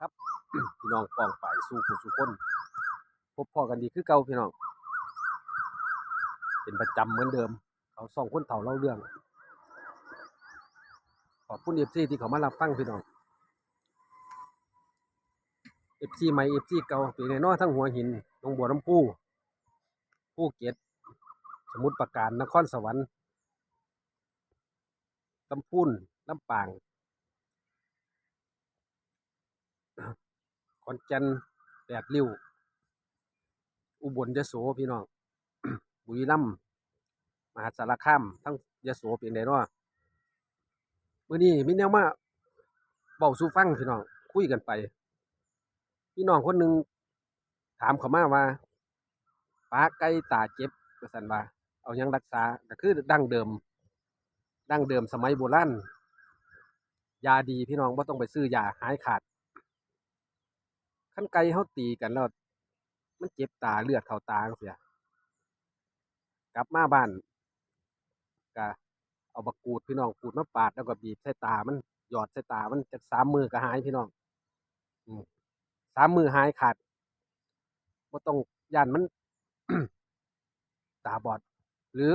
ครับพี่น้องปองไปสู่ผู้สู่คนพบพ่อกันดีคือเก่าพี่น้อง เป็นประจำเหมือนเดิม เขาสองคนเถ่าเล่าเรื่อง ขอบคุณเอฟซีที่เขามารับฟังพี่น้องเอฟซีใหม่เอฟซีเก่าเป็นน้อทั้งหัวหินหนองบัวลำพูภูเกตสมุทรปราการนครสวรรค์ลำพูนลำปาง ขอนแก่นแปดริ้ว อุบลยโสพี่น้อง บุรีรัมย์มหาสารคาม ทั้งยโสเป็นไดเนาะมื้อนี้มีแนวมาเว้าสู่ฟังพี่น้อง คุยกันไป พี่น้องคนหนึ่งถามเขามาว่าปลาไก่ตาเจ็บว่าซั่นว่า เอายังรักษาก็คือดั้งเดิม ดั้งเดิมสมัยโบราณยาดีพี่น้องบ่าต้องไปซื้อยาหายขาด ขั้นไก่เขาตีกันแล้วมันเจ็บตาเลือดเข้าตาเสียกลับมาบ้านก็เอาบักกูดพี่น้องกูดมาปาดแล้วก็บีบใส่ตามันหยอดใส่ตามันจะสามมือก็หายพี่น้องสามมือหายขาดบ่ต้องย่านมัน ตาบอด หรือ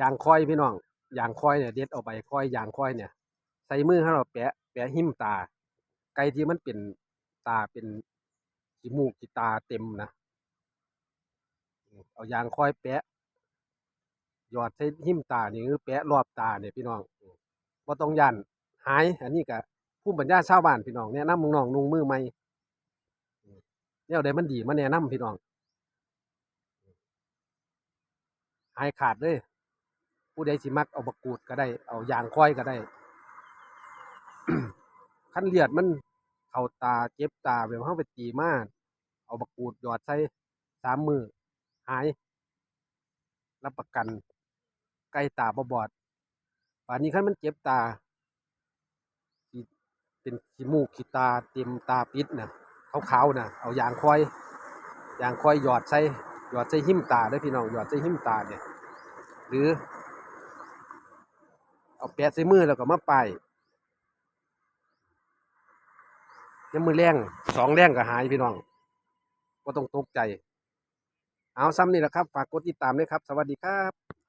ยางคอยพี่น้องยางคอยเนี่ยเด็ดเอาไปคอยยางคอยเนี่ย ใส่มือให้เราแปะแปะหิ้มตา ไก่ที่มันเป็นตาเป็นขี้มูกขี้ตาเต็มนะเอายางค่อยแปะหยอดใส่หิ้มตานี่คือแปะรอบตาเนี่ยพี่น้องอืมบ่ต้องย่านหาย อันนี้ก็ผู้ปัญญาชาวบ้านพี่น้องแนะนำน้องนุ่งมือใหม่อืมแนวใดมันดีมาแนะนำพี่น้องหายขาดเลยผู้ใดสิมักเอาบักกูดก็ได้ เอายางค่อยก็ได้ ขั้นเลือดมันเข้าตาเจ็บตาแบบเฮาไปตีมาเอาบักกูดหยอดใส่สามมือหาย รับประกัน ไก่ตาบ่บอดป่านนี้คันมันเจ็บตา เป็นขี้มูกขี้ตาเต็มตาปิดน่ะขาวๆน่ะเอายางคอยยางคอยหยอดใส่หยอดใส่หิ้มตาเด้พี่น้องหยอดใส่หิ้มตาเนี่ย หรือ เอาแปะใส่มือแล้วก็มาป้าย ยังมือแรงสองแรงก็หายพี่น้องก็ต้องตกใจ เอาซ้ำนี่แหละครับ ฝากกดติดตามด้วยครับ สวัสดีครับ